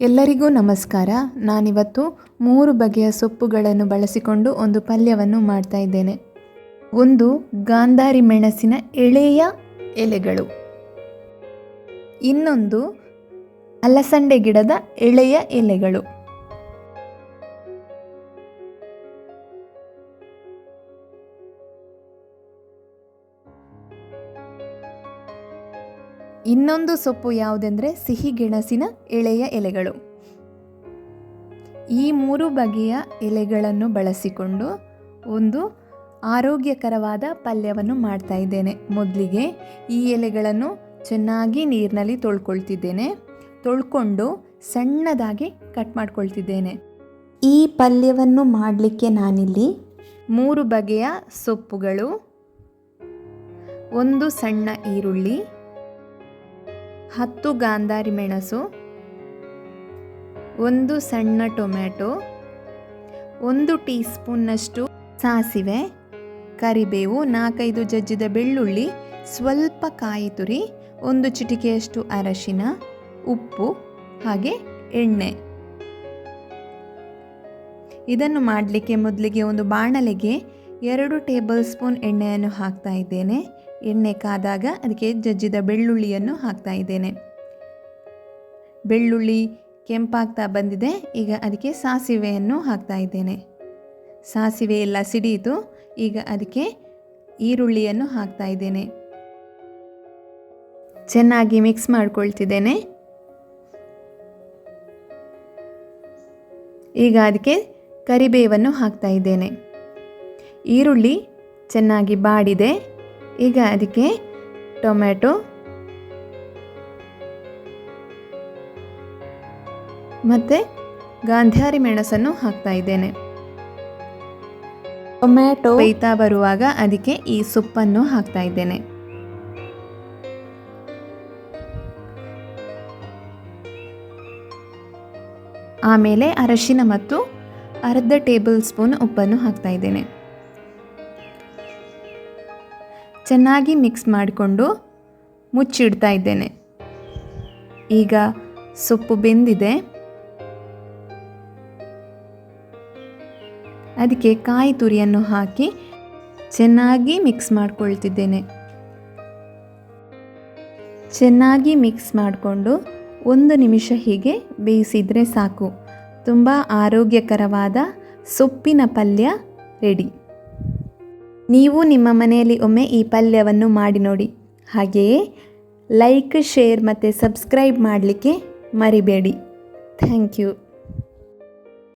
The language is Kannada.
ಎಲ್ಲರಿಗೂ ನಮಸ್ಕಾರ. ನಾನಿವತ್ತು ಮೂರು ಬಗೆಯ ಸೊಪ್ಪುಗಳನ್ನು ಬಳಸಿಕೊಂಡು ಒಂದು ಪಲ್ಯವನ್ನು ಮಾಡ್ತಾ ಇದ್ದೇನೆ. ಒಂದು ಗಾಂಧಾರಿ ಮೆಣಸಿನ ಎಳೆಯ ಎಲೆಗಳು. ಇನ್ನೊಂದು ಅಲಸಂಡೆ ಗಿಡದ ಎಳೆಯ ಎಲೆಗಳು. ಇನ್ನೊಂದು ಸೊಪ್ಪು ಯಾವುದೆಂದರೆ ಸಿಹಿ ಗೆಣಸಿನ ಎಳೆಯ ಎಲೆಗಳು. ಈ ಮೂರು ಬಗೆಯ ಎಲೆಗಳನ್ನು ಬಳಸಿಕೊಂಡು ಒಂದು ಆರೋಗ್ಯಕರವಾದ ಪಲ್ಯವನ್ನು ಮಾಡ್ತಾ ಇದ್ದೇನೆ. ಮೊದಲಿಗೆ ಈ ಎಲೆಗಳನ್ನು ಚೆನ್ನಾಗಿ ನೀರಿನಲ್ಲಿ ತೊಳ್ಕೊಳ್ತಿದ್ದೇನೆ. ತೊಳ್ಕೊಂಡು ಸಣ್ಣದಾಗಿ ಕಟ್ ಮಾಡ್ಕೊಳ್ತಿದ್ದೇನೆ. ಈ ಪಲ್ಯವನ್ನು ಮಾಡಲಿಕ್ಕೆ ನಾನಿಲ್ಲಿ ಮೂರು ಬಗೆಯ ಸೊಪ್ಪುಗಳು, ಒಂದು ಸಣ್ಣ ಈರುಳ್ಳಿ ಹತ್ತು ಗಾಂಧಾರಿ ಮೆಣಸು, ಒಂದು ಸಣ್ಣ ಟೊಮ್ಯಾಟೊ, ಒಂದು ಟೀ ಸ್ಪೂನ್ನಷ್ಟು ಸಾಸಿವೆ, ಕರಿಬೇವು, ನಾಲ್ಕೈದು ಜಜ್ಜಿದ ಬೆಳ್ಳುಳ್ಳಿ, ಸ್ವಲ್ಪ ಕಾಯಿ ತುರಿ, ಒಂದು ಚಿಟಿಕೆಯಷ್ಟು ಅರಶಿನ, ಉಪ್ಪು, ಹಾಗೆ ಎಣ್ಣೆ. ಇದನ್ನು ಮಾಡಲಿಕ್ಕೆ ಮೊದಲಿಗೆ ಒಂದು ಬಾಣಲೆಗೆ ಎರಡು ಟೇಬಲ್ ಸ್ಪೂನ್ ಎಣ್ಣೆಯನ್ನು ಹಾಕ್ತಾ ಇದ್ದೇನೆ. ಎಣ್ಣೆ ಕಾದಾಗ ಅದಕ್ಕೆ ಜಜ್ಜಿದ ಬೆಳ್ಳುಳ್ಳಿಯನ್ನು ಹಾಕ್ತಾ ಇದ್ದೇನೆ. ಬೆಳ್ಳುಳ್ಳಿ ಕೆಂಪಾಗ್ತಾ ಬಂದಿದೆ. ಈಗ ಅದಕ್ಕೆ ಸಾಸಿವೆಯನ್ನು ಹಾಕ್ತಾ ಇದ್ದೇನೆ. ಸಾಸಿವೆ ಎಲ್ಲ ಸಿಡಿಯಿತು. ಈಗ ಅದಕ್ಕೆ ಈರುಳ್ಳಿಯನ್ನು ಹಾಕ್ತಾ ಇದ್ದೇನೆ. ಚೆನ್ನಾಗಿ ಮಿಕ್ಸ್ ಮಾಡ್ಕೊಳ್ತಿದ್ದೇನೆ. ಈಗ ಅದಕ್ಕೆ ಕರಿಬೇವನ್ನು ಹಾಕ್ತಾ ಇದ್ದೇನೆ. ಈರುಳ್ಳಿ ಚೆನ್ನಾಗಿ ಬಾಡಿದೆ. ಈಗ ಅದಕ್ಕೆ ಟೊಮ್ಯಾಟೊ ಮತ್ತು ಗಾಂಧಾರಿ ಮೆಣಸನ್ನು ಹಾಕ್ತಾ ಇದ್ದೇನೆ. ಟೊಮ್ಯಾಟೊ ಬೇಯ್ತಾ ಬರುವಾಗ ಅದಕ್ಕೆ ಈ ಸೊಪ್ಪನ್ನು ಹಾಕ್ತಾ ಇದ್ದೇನೆ. ಆಮೇಲೆ ಅರಶಿನ ಮತ್ತು ಅರ್ಧ ಟೇಬಲ್ ಸ್ಪೂನ್ ಉಪ್ಪನ್ನು ಹಾಕ್ತಾ ಇದ್ದೇನೆ. ಚೆನ್ನಾಗಿ ಮಿಕ್ಸ್ ಮಾಡಿಕೊಂಡು ಮುಚ್ಚಿಡ್ತಾ ಇದ್ದೇನೆ. ಈಗ ಸೊಪ್ಪು ಬೆಂದಿದೆ. ಅದಕ್ಕೆ ಕಾಯಿ ತುರಿಯನ್ನು ಹಾಕಿ ಚೆನ್ನಾಗಿ ಮಿಕ್ಸ್ ಮಾಡ್ಕೊಳ್ತಿದ್ದೇನೆ. ಚೆನ್ನಾಗಿ ಮಿಕ್ಸ್ ಮಾಡಿಕೊಂಡು ಒಂದು ನಿಮಿಷ ಹೀಗೆ ಬೇಯಿಸಿದರೆ ಸಾಕು. ತುಂಬ ಆರೋಗ್ಯಕರವಾದ ಸೊಪ್ಪಿನ ಪಲ್ಯ ರೆಡಿ. ನೀವು ನಿಮ್ಮ ಮನೆಯಲ್ಲಿ ಒಮ್ಮೆ ಈ ಪಲ್ಯವನ್ನು ಮಾಡಿ ನೋಡಿ. ಹಾಗೆಯೇ ಲೈಕ್ ಶೇರ್ ಮತ್ತು ಸಬ್ಸ್ಕ್ರೈಬ್ ಮಾಡಲಿಕ್ಕೆ ಮರಿಬೇಡಿ. Thank you